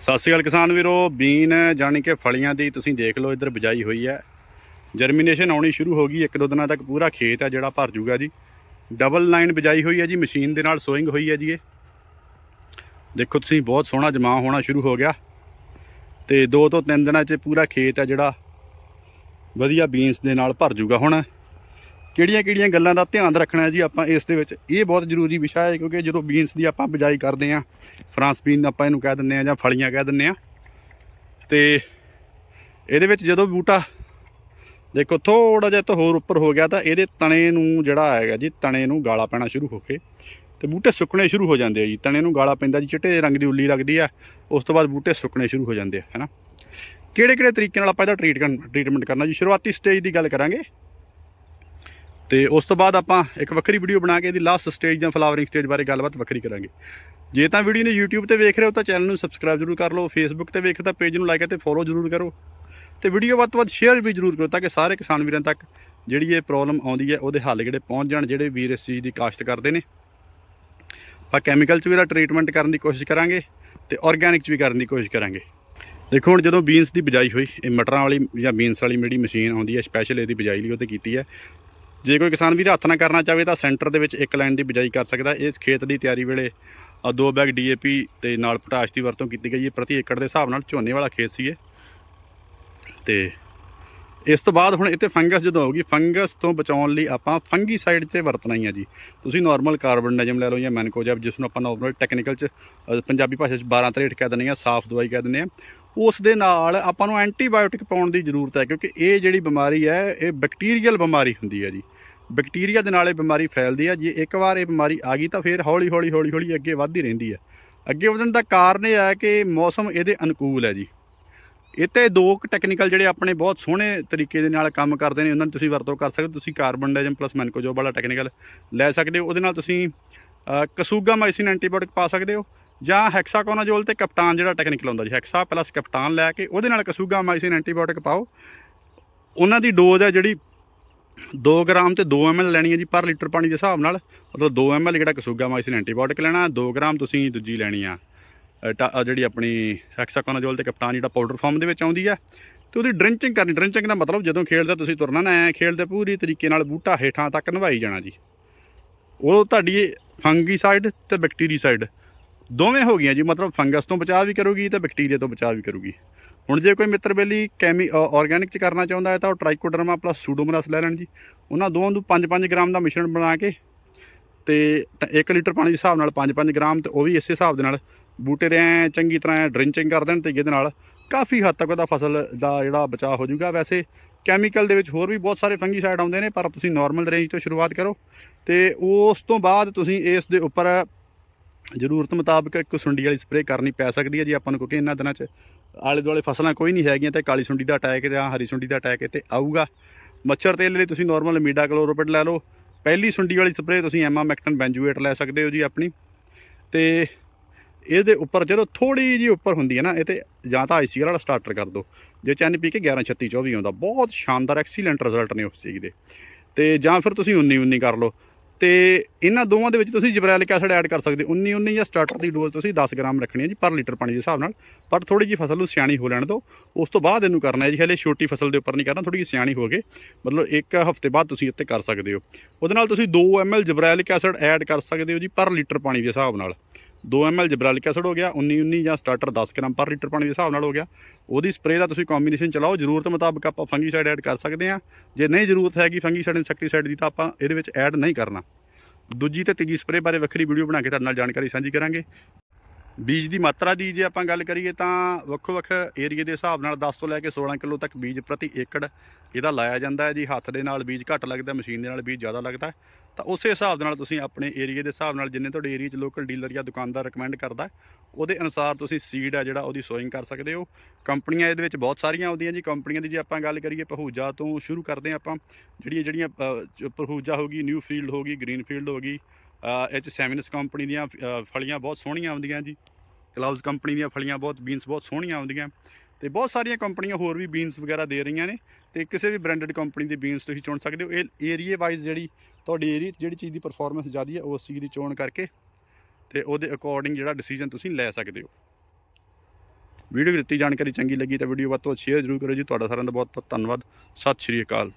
ਸਤਿ ਸ਼੍ਰੀ ਅਕਾਲ ਕਿਸਾਨ ਵੀਰੋ, ਬੀਨ ਜਾਣੀ ਕਿ ਫਲੀਆਂ ਦੀ ਤੁਸੀਂ ਦੇਖ ਲਓ, ਇੱਧਰ ਬਿਜਾਈ ਹੋਈ ਹੈ। ਜਰਮੀਨੇਸ਼ਨ ਆਉਣੀ ਸ਼ੁਰੂ ਹੋ ਗਈ ਇੱਕ ਦੋ ਦਿਨਾਂ ਤੱਕ ਪੂਰਾ ਖੇਤ ਹੈ ਜਿਹੜਾ ਭਰ ਜੂਗਾ ਜੀ। ਡਬਲ ਲਾਈਨ ਬਿਜਾਈ ਹੋਈ ਹੈ ਜੀ ਮਸ਼ੀਨ ਦੇ ਨਾਲ ਸੋਇੰਗ ਹੋਈ ਹੈ ਜੀ ਇਹ। ਦੇਖੋ ਤੁਸੀਂ, ਬਹੁਤ ਸੋਹਣਾ ਜਮਾ ਹੋਣਾ ਸ਼ੁਰੂ ਹੋ ਗਿਆ। ਤੇ ਦੋ ਤੋਂ ਤਿੰਨ ਦਿਨਾਂ 'ਚ ਪੂਰਾ ਖੇਤ ਹੈ ਜਿਹੜਾ। ਵਧੀਆ ਬੀਨਸ ਦੇ ਨਾਲ ਭਰ ਜੂਗਾ ਹੁਣ। ਕਿਹੜੀਆਂ ਕਿਹੜੀਆਂ ਗੱਲਾਂ ਦਾ ਧਿਆਨ ਰੱਖਣਾ ਜੀ ਆਪਾਂ ਇਸ ਦੇ ਵਿੱਚ? ਇਹ ਬਹੁਤ ਜ਼ਰੂਰੀ ਵਿਸ਼ਾ ਹੈ ਕਿਉਂਕਿ ਜਦੋਂ ਬੀਨਸ ਦੀ ਆਪਾਂ ਬਿਜਾਈ ਕਰਦੇ ਹਾਂ ਫਰਾਂਸ ਬੀਨ ਆਪਾਂ ਇਹਨੂੰ ਕਹਿ ਦਿੰਦੇ ਆ ਜਾਂ ਫਲੀਆਂ ਕਹਿ ਦਿੰਦੇ ਆ ਤੇ ਇਹਦੇ ਵਿੱਚ ਜਦੋਂ ਬੂਟਾ ਦੇਖੋ ਥੋੜਾ ਜਿਹਾ ਤਾਂ ਹੋਰ ਉੱਪਰ ਹੋ ਗਿਆ ਤਾਂ ਇਹਦੇ ਤਣੇ ਨੂੰ ਜਿਹੜਾ ਹੈਗਾ ਜੀ, ਤਣੇ ਨੂੰ ਗਾਲਾ ਪੈਣਾ ਸ਼ੁਰੂ ਹੋ ਕੇ ਤੇ ਬੂਟੇ ਸੁੱਕਣੇ ਸ਼ੁਰੂ ਹੋ ਜਾਂਦੇ ਆ ਜੀ। ਤਣੇ ਨੂੰ ਗਾਲਾ ਪੈਂਦਾ ਜੀ, ਚਿੱਟੇ ਰੰਗ ਦੀ ਉੱਲੀ ਲੱਗਦੀ ਆ, ਉਸ ਤੋਂ ਬਾਅਦ ਬੂਟੇ ਸੁੱਕਣੇ ਸ਼ੁਰੂ ਹੋ ਜਾਂਦੇ ਆ ਹੈਨਾ ਕਿਹੜੇ ਕਿਹੜੇ ਤਰੀਕੇ ਨਾਲ ਆਪਾਂ ਇਹਦਾ ਟ੍ਰੀਟ ਟ੍ਰੀਟਮੈਂਟ ਕਰਨਾ ਜੀ? ਸ਼ੁਰੂਆਤੀ ਸਟੇਜ ਦੀ ਗੱਲ ਕਰਾਂਗੇ। ਤੇ ਉਸ ਤੋਂ ਬਾਅਦ ਆਪਾਂ ਇੱਕ ਵੱਖਰੀ ਵੀਡੀਓ ਬਣਾ ਕੇ ਇਹਦੀ ਲਾਸਟ ਸਟੇਜ ਜਾਂ ਫਲਾਵਰਿੰਗ ਸਟੇਜ ਬਾਰੇ ਗੱਲਬਾਤ ਵੱਖਰੀ ਕਰਾਂਗੇ। ਜੇ ਤਾਂ ਵੀਡੀਓ ਨੂੰ YouTube ਤੇ ਵੇਖ ਰਹੇ ਹੋ ਤਾਂ ਚੈਨਲ ਨੂੰ ਸਬਸਕ੍ਰਾਈਬ ਜ਼ਰੂਰ ਕਰ ਲਓ, Facebook ਤੇ ਵੇਖ ਤਾਂ ਪੇਜ ਨੂੰ ਲਾਈਕ ਅਤੇ ਫੋਲੋ ਜ਼ਰੂਰ ਕਰੋ। ਤੇ ਵੀਡੀਓ ਵੱਧ ਤੋਂ ਵੱਧ ਸ਼ੇਅਰ ਵੀ ਜ਼ਰੂਰ ਕਰੋ ਤਾਂ ਕਿ ਸਾਰੇ ਕਿਸਾਨ ਵੀਰਾਂ ਤੱਕ ਜਿਹੜੀ ਇਹ ਪ੍ਰੋਬਲਮ ਆਉਂਦੀ ਹੈ ਉਹਦੇ ਹੱਲ ਜਿਹੜੇ ਪਹੁੰਚ ਜਾਣ, ਜਿਹੜੇ ਵੀਰ ਇਸ ਚੀਜ਼ ਦੀ ਕਾਸ਼ਤ ਕਰਦੇ ਨੇ। ਆਪਾਂ ਕੈਮੀਕਲ 'ਚ ਵੀ ਇਹਦਾ ਟ੍ਰੀਟਮੈਂਟ ਕਰਨ ਦੀ ਕੋਸ਼ਿਸ਼ ਕਰਾਂਗੇ ਤੇ ਆਰਗੈਨਿਕ 'ਚ ਵੀ ਕਰਨ ਦੀ ਕੋਸ਼ਿਸ਼ ਕਰਾਂਗੇ। ਦੇਖੋ ਹੁਣ ਜਦੋਂ ਬੀਨਸ ਦੀ ਬਿਜਾਈ ਹੋਈ, ਇਹ ਮਟਰਾਂ ਵਾਲੀ ਜਾਂ ਬੀਨਸ ਵਾਲੀ ਜਿਹੜੀ ਮਸ਼ੀਨ ਆਉਂਦੀ ਹੈ ਸਪੈਸ਼ਲ ਇਹਦੀ ਬਿਜਾਈ ਲਈ ਉਹ ਤੇ ਕੀਤੀ ਹੈ। ਜੇ ਕੋਈ ਕਿਸਾਨ ਵੀਰ ਹੱਥ ਨਾਲ ਕਰਨਾ ਚਾਹਵੇ ਤਾਂ ਸੈਂਟਰ ਦੇ ਵਿੱਚ ਇੱਕ ਲਾਈਨ ਦੀ ਬਿਜਾਈ ਕਰ ਸਕਦਾ। ਇਸ ਖੇਤ ਦੀ ਤਿਆਰੀ ਵੇਲੇ ਦੋ ਬੈਗ ਡੀਏਪੀ ਤੇ ਨਾਲ ਪੋਟਾਸ਼ ਦੀ ਵਰਤੋਂ ਕੀਤੀ ਗਈ ਹੈ। ਪ੍ਰਤੀ ਏਕੜ ਦੇ ਹਿਸਾਬ ਨਾਲ ਝੋਨੇ ਵਾਲਾ ਖੇਤ ਸੀ ਇਹ ਤੇ ਇਸ ਤੋਂ ਬਾਅਦ ਹੁਣ ਇੱਥੇ ਫੰਗਸ ਜਦੋਂ ਹੋਊਗੀ ਫੰਗਸ ਤੋਂ ਬਚਾਉਣ ਲਈ ਆਪਾਂ ਫੰਗੀਸਾਈਡ ਤੇ ਵਰਤਣਾ ਹੀ ਆ ਜੀ। ਤੁਸੀਂ ਨਾਰਮਲ ਕਾਰਬਨਡਾਈਜ਼ਮ ਲੈ ਲਓ ਜਾਂ ਮੈਨਕੋਜੈਬ, ਜਿਸ ਨੂੰ ਆਪਾਂ ਨਾਰਮਲ ਟੈਕਨੀਕਲ ਚ ਪੰਜਾਬੀ ਭਾਸ਼ਾ ਚ 12 ਤਰੇਟ ਕਹਿ ਦਿੰਦੇ ਆ ਸਾਫ਼ ਦਵਾਈ ਕਹਿ ਦਿੰਦੇ ਆ ਉਸ ਦੇ ਨਾਲ ਆਪਾਂ ਨੂੰ ਐਂਟੀਬਾਇਓਟਿਕ ਪਾਉਣ ਦੀ ਜ਼ਰੂਰਤ ਹੈ, ਕਿਉਂਕਿ ਇਹ ਜਿਹੜੀ ਬਿਮਾਰੀ ਹੈ, ਇਹ ਬੈਕਟੀਰੀਅਲ ਬਿਮਾਰੀ ਹੁੰਦੀ ਹੈ ਜੀ। ਬੈਕਟੀਰੀਆ ਦੇ ਨਾਲ ਇਹ ਬਿਮਾਰੀ ਫੈਲਦੀ ਹੈ, ਜੇ ਇੱਕ ਵਾਰ ਇਹ ਬਿਮਾਰੀ ਆ ਗਈ ਤਾਂ ਫਿਰ ਹੌਲੀ ਹੌਲੀ ਹੌਲੀ ਹੌਲੀ ਅੱਗੇ ਵੱਧਦੀ ਰਹਿੰਦੀ ਹੈ। ਅੱਗੇ ਵਧਣ ਦਾ ਕਾਰਨ ਇਹ ਹੈ ਕਿ ਮੌਸਮ ਇਹਦੇ ਅਨੁਕੂਲ ਹੈ ਜੀ। ਇੱਥੇ ਦੋ ਟੈਕਨੀਕਲ ਜਿਹੜੇ ਆਪਣੇ ਬਹੁਤ ਸੋਹਣੇ ਤਰੀਕੇ ਦੇ ਨਾਲ ਕੰਮ ਕਰਦੇ ਨੇ, ਉਹਨਾਂ ਨੂੰ ਤੁਸੀਂ ਵਰਤੋਂ ਕਰ ਸਕਦੇ ਤੁਸੀਂ ਕਾਰਬਨ ਡਾਈਜ਼ਮ ਪਲੱਸ ਮੈਨਕੋਜੋਬ ਵਾਲਾ ਟੈਕਨੀਕਲ ਲੈ ਸਕਦੇ ਹੋ। ਉਹਦੇ ਨਾਲ ਤੁਸੀਂ ਕਸੂਗਾ ਮਾਈਸਿਨ ਐਂਟੀਬਾਇਓਟਿਕ ਪਾ ਸਕਦੇ ਹੋ। ਜਾਂ ਹੈਕਸਾਕੋਨਾਜੋਲ ਤੇ ਕਪਟਾਨ ਜਿਹੜਾ ਟੈਕਨੀਕਲ ਹੁੰਦਾ ਜੀ ਹੈਕਸਾ ਪਲੱਸ ਕਪਟਾਨ ਲੈ ਕੇ ਉਹਦੇ ਨਾਲ ਕਸੂਗਾ ਮਾਈਸਿਨ ਐਂਟੀਬਾਇਓਟਿਕ ਪਾਓ। ਉਹਨਾਂ ਦੀ ਡੋਜ਼ ਹੈ ਜਿਹੜੀ 2 ਗ੍ਰਾਮ ਤੇ 2 ml ਲੈਣੀ ਹੈ ਜੀ ਪਰ ਲੀਟਰ ਪਾਣੀ ਦੇ ਹਿਸਾਬ ਨਾਲ। ਮਤਲਬ 2 ml ਜਿਹੜਾ ਕਸੂਗਾ ਮਾਈਸਿਨ ਐਂਟੀਬਾਇਓਟਿਕ ਲੈਣਾ 2 ਗ੍ਰਾਮ ਤੁਸੀਂ ਦੂਜੀ ਲੈਣੀ ਆ। ਟਾ- ਜਿਹੜੀ ਆਪਣੀ ਹੈਕਸਾਕੋਨਾਜੋਲ ਤੇ ਕਪਟਾਨ ਜਿਹੜਾ ਪਾਊਡਰ ਫਾਰਮ ਦੇ ਵਿੱਚ ਆਉਂਦੀ ਆ ਤੇ ਉਹਦੀ ਡਰਿੰਚਿੰਗ ਕਰਨੀ ਡਰਿੰਚਿੰਗ ਦਾ ਮਤਲਬ ਜਦੋਂ ਖੇਡਦੇ ਤੁਸੀਂ ਤੁਰਨਾ ਨਾ, ਐ ਖੇਡਦੇ ਪੂਰੀ ਤਰੀਕੇ ਨਾਲ ਬੂਟਾ ਹੇਠਾਂ ਤੱਕ ਨਵਾਈ ਜਾਣਾ ਜੀ। ਉਹ ਤੁਹਾਡੀ ਫੰਗੀਸਾਈਡ ਤੇ ਬੈਕਟੀਰੀਸਾਈਡ ਦੋਵੇਂ ਹੋ ਗਈਆਂ ਜੀ, ਮਤਲਬ ਫੰਗਸ ਤੋਂ ਬਚਾਅ ਵੀ ਕਰੂਗੀ ਤੇ ਬੈਕਟੀਰੀਆ ਤੋਂ ਬਚਾਅ ਵੀ ਕਰੂਗੀ। ਹੁਣ ਜੇ ਕੋਈ ਮਿੱਤਰ ਬੇਲੀ ਕੈਮੀ ਆਰਗੈਨਿਕ ਚ ਕਰਨਾ ਚਾਹੁੰਦਾ ਹੈ ਤਾਂ ਉਹ ਟ੍ਰਾਈਕੋਡਰਮਾ ਪਲੱਸ ਸੂਡੋਮੋਨਾਸ ਲੈ ਲੈਣ ਜੀ। ਉਹਨਾਂ ਦੋਵਾਂ ਨੂੰ 5-5 ਗ੍ਰਾਮ ਦਾ ਮਿਸ਼ਰਣ ਬਣਾ ਕੇ ਤੇ 1 ਲੀਟਰ ਪਾਣੀ ਦੇ ਹਿਸਾਬ ਨਾਲ 5-5 ਗ੍ਰਾਮ ਤੇ ਉਹ ਵੀ ਇਸੇ ਹਿਸਾਬ ਦੇ ਨਾਲ ਬੂਟੇ ਦੇ ਚੰਗੀ ਤਰ੍ਹਾਂ ਡਰਿੰਚਿੰਗ ਕਰ ਦੇਣ ਤੇ ਜਿਹਦੇ ਨਾਲ ਕਾਫੀ ਹੱਦ ਤੱਕ ਉਹਦਾ ਫਸਲ ਦਾ ਜਿਹੜਾ ਬਚਾਅ ਹੋ ਜਾਊਗਾ। ਵੈਸੇ ਕੈਮੀਕਲ ਦੇ ਵਿੱਚ ਹੋਰ ਵੀ ਬਹੁਤ ਸਾਰੇ ਫੰਗੀਸਾਈਡ ਆਉਂਦੇ ਨੇ, ਪਰ ਤੁਸੀਂ ਨਾਰਮਲ ਰੇਂਜ ਤੋਂ ਸ਼ੁਰੂਆਤ ਕਰੋ ਤੇ ਉਸ ਤੋਂ ਬਾਅਦ ਤੁਸੀਂ ਇਸ ਦੇ ਉੱਪਰ ਜ਼ਰੂਰਤ ਮੁਤਾਬਕ ਇੱਕ ਸੁੰਡੀ ਵਾਲੀ ਸਪਰੇਅ ਕਰਨੀ ਪੈ ਸਕਦੀ ਹੈ ਜੀ ਆਪਾਂ ਨੂੰ, ਕਿਉਂਕਿ ਇਹਨਾਂ ਦਿਨਾਂ 'ਚ ਆਲੇ ਦੁਆਲੇ ਫਸਲਾਂ ਕੋਈ ਨਹੀਂ ਹੈਗੀਆਂ ਤੇ ਕਾਲੀ ਸੁੰਡੀ ਦਾ ਅਟੈਕ ਜਾਂ ਹਰੀ ਸੁੰਡੀ ਦਾ ਅਟੈਕ ਤੇ ਆਊਗਾ। ਮੱਛਰ ਤੇਲ ਲਈ ਤੁਸੀਂ ਨਾਰਮਲ ਮੀਡਾ ਕਲੋਰੋਪਿਡ ਲੈ ਲਓ। ਪਹਿਲੀ ਸੁੰਡੀ ਵਾਲੀ ਸਪਰੇਅ ਤੁਸੀਂ ਐਮਾਮੈਕਟਨ ਬੈਂਜੂਏਟ ਲੈ ਸਕਦੇ ਹੋ ਜੀ ਆਪਣੀ। ਤੇ ਇਹਦੇ ਉੱਪਰ ਜਦੋਂ ਥੋੜੀ ਜੀ ਉੱਪਰ ਹੁੰਦੀ ਹੈ ਨਾ, ਇਹ ਤੇ ਜਾਂ ਤਾਂ ਆਈਸੀਆਰ ਵਾਲਾ ਸਟਾਰਟਰ ਕਰ ਦਿਓ। ਜੇ ਚੈਨ ਪੀ ਕੇ 113624 ਆਉਂਦਾ, ਬਹੁਤ ਸ਼ਾਨਦਾਰ ਐਕਸੀਲੈਂਟ ਰਿਜ਼ਲਟ ਨੇ ਉਸ ਚੀਜ਼ ਦੇ। ਤੇ ਜਾਂ ਫਿਰ ਤੁਸੀਂ 19 19 ਕਰ ਲਓ। ਤੇ ਇਹਨਾਂ ਦੋਵਾਂ ਦੇ ਵਿੱਚ ਤੁਸੀਂ ਜਿਬਰੈਲਿਕ ਐਸਿਡ ਐਡ ਕਰ ਸਕਦੇ ਹੋ। 19 19 ਜਾਂ ਸਟਾਰਟਰ ਦੀ ਡੋਜ਼ ਤੁਸੀਂ 10 ਗ੍ਰਾਮ ਰੱਖਣੀ ਹੈ ਜੀ ਪਰ ਲੀਟਰ ਪਾਣੀ ਦੇ ਹਿਸਾਬ ਨਾਲ। ਪਰ ਥੋੜੀ ਜੀ ਫਸਲ ਨੂੰ ਸਿਆਣੀ ਹੋ ਲੈਣ ਦਿਓ। ਉਸ ਤੋਂ ਬਾਅਦ ਇਹਨੂੰ ਕਰਨਾ ਹੈ ਜੀ, ਹਲੇ ਛੋਟੀ ਫਸਲ ਦੇ ਉੱਪਰ ਨਹੀਂ ਕਰਨਾ ਥੋੜੀ ਜਿਹੀ ਸਿਆਣੀ ਹੋ ਗਏ ਮਤਲਬ ਇੱਕ ਹਫ਼ਤੇ ਬਾਅਦ ਤੁਸੀਂ ਇੱਥੇ ਕਰ ਸਕਦੇ ਹੋ। ਉਹਦੇ ਨਾਲ ਤੁਸੀਂ 2 ml ਜਿਬਰੈਲਿਕ ਐਸਿਡ ਐਡ ਕਰ ਸਕਦੇ ਹੋ ਜੀ ਪਰ ਲੀਟਰ ਪਾਣੀ ਦੇ ਹਿਸਾਬ ਨਾਲ। 2 ml ਜਿਬਰੈਲਿਕ ਐਸਿਡ ਹੋ ਗਿਆ 19 19 ਜਾਂ ਸਟਾਰਟਰ 10 ਗ੍ਰਾਮ ਪਰ ਲੀਟਰ ਪਾਣੀ ਦੇ ਹਿਸਾਬ ਨਾਲ ਹੋ ਗਿਆ। ਉਹਦੀ ਸਪਰੇਅ ਦਾ ਤੁਸੀਂ ਕੰਬੀਨੇਸ਼ਨ ਚਲਾਓ, ਜ਼ਰੂਰਤ ਮੁਤਾਬਕ ਆਪਾਂ ਫੰਗੀਸਾਈਡ ਐਡ ਕਰ ਸਕਦੇ ਹਾਂ। ਜੇ ਨਹੀਂ ਜ਼ਰੂਰਤ ਹੈਗੀ ਫੰਗੀਸਾਈਡ ਇਨਸੈਕਟੀਸਾਈਡ ਦੀ ਤਾਂ ਆਪਾਂ ਇਹਦੇ ਵਿੱਚ ਐਡ ਨਹੀਂ ਕਰਨਾ। ਦੂਜੀ ਤੇ ਤੀਜੀ ਸਪਰੇਅ ਬਾਰੇ ਵੱਖਰੀ ਵੀਡੀਓ ਬਣਾ ਕੇ ਤੁਹਾਡੇ ਨਾਲ ਜਾਣਕਾਰੀ ਸਾਂਝੀ ਕਰਾਂਗੇ। ਬੀਜ ਦੀ ਮਾਤਰਾ ਦੀ ਜੇ ਆਪਾਂ ਗੱਲ ਕਰੀਏ ਤਾਂ ਵੱਖੋ ਵੱਖ ਏਰੀਏ ਦੇ ਹਿਸਾਬ ਨਾਲ 10 ਤੋਂ ਲੈ ਕੇ 16 ਕਿਲੋ ਤੱਕ ਬੀਜ ਪ੍ਰਤੀ ਏਕੜ ਇਹਦਾ ਲਾਇਆ ਜਾਂਦਾ ਹੈ। ਜੀ ਹੱਥ ਦੇ ਨਾਲ ਬੀਜ ਘੱਟ ਲੱਗਦਾ ਮਸ਼ੀਨ ਦੇ ਨਾਲ ਬੀਜ ਜ਼ਿਆਦਾ ਲੱਗਦਾ। ਤਾਂ ਉਸੇ ਹਿਸਾਬ ਦੇ ਨਾਲ ਤੁਸੀਂ ਆਪਣੇ ਏਰੀਏ ਦੇ ਹਿਸਾਬ ਨਾਲ ਜਿੰਨੇ ਤੁਹਾਡੇ ਏਰੀਏ 'ਚ ਲੋਕਲ ਡੀਲਰ ਜਾਂ ਦੁਕਾਨਦਾਰ ਰეკਮੈਂਡ ਕਰਦਾ ਉਹਦੇ ਅਨੁਸਾਰ ਤੁਸੀਂ ਸੀਡ ਆ ਜਿਹੜਾ ਉਹਦੀ ਸੋਇੰਗ ਕਰ ਸਕਦੇ ਹੋ। ਕੰਪਨੀਆਂ ਇਹਦੇ ਵਿੱਚ ਬਹੁਤ ਸਾਰੀਆਂ ਆਉਂਦੀਆਂ ਜੀ। ਕੰਪਨੀਆਂ ਦੀ ਜੇ ਆਪਾਂ ਗੱਲ ਕਰੀਏ ਪਹੂਜਾ ਤੋਂ ਸ਼ੁਰੂ ਕਰਦੇ ਹਾਂ ਆਪਾਂ। ਜਿਹੜੀਆਂ ਜਿਹੜੀਆਂ ਅ, ਜੋ ਪਹੂਜਾ ਹੋਗੀ ਨਿਊ ਫੀਲਡ ਹੋਗੀ ਗ੍ਰੀਨ ਫੀਲਡ ਹੋਗੀ ਇਹ 'ਚ ਸੈਮਿਨਸ ਕੰਪਨੀ ਦੀਆਂ ਫਲੀਆਂ ਬਹੁਤ ਸੋਹਣੀਆਂ ਆਉਂਦੀਆਂ ਜੀ। ਕਲਾਉਜ਼ ਕੰਪਨੀ ਦੀਆਂ ਫਲੀਆਂ ਬਹੁਤ ਬੀਨਸ ਬਹੁਤ ਸੋਹਣੀਆਂ ਆਉਂਦੀਆਂ ਤੇ ਬਹੁਤ ਸਾਰੀਆਂ ਕੰਪਨੀਆਂ ਹੋਰ ਵੀ ਬੀਨਸ ਵਗੈਰਾ ਦੇ ਰਹੀਆਂ ਨੇ ਤੇ ਕਿਸੇ ਵੀ ਬ੍ਰਾਂਡਡ ਕੰਪਨੀ ਦੀ ਬੀਨਸ ਤੁਸੀਂ ਚੁਣ ਸਕਦੇ ਹੋ। ਇਹ ਏਰੀਏ ਵਾਈਜ਼ ਜਿਹੜੀ ਤੁਹਾਡੀ ਏਰੀਆ ਜਿਹੜੀ ਚੀਜ਼ ਦੀ ਪਰਫਾਰਮੈਂਸ ਜ਼ਿਆਦੀ ਹੈ, ਉਸ ਚੀਜ਼ ਦੀ ਚੋਣ ਕਰਕੇ ਤੇ ਉਹਦੇ ਅਕੋਰਡਿੰਗ ਜਿਹੜਾ ਡਿਸੀਜਨ ਤੁਸੀਂ ਲੈ ਸਕਦੇ ਹੋ। ਵੀਡੀਓ ਦਿੱਤੀ ਜਾਣਕਾਰੀ ਚੰਗੀ ਲੱਗੀ ਤਾਂ ਵੀਡੀਓ ਵੱਧ ਤੋਂ ਵੱਧ ਸ਼ੇਅਰ ਜ਼ਰੂਰ ਕਰੋ ਜੀ। ਤੁਹਾਡਾ ਸਾਰਿਆਂ ਦਾ ਬਹੁਤ ਬਹੁਤ ਧੰਨਵਾਦ। ਸਤਿ ਸ਼੍ਰੀ ਅਕਾਲ।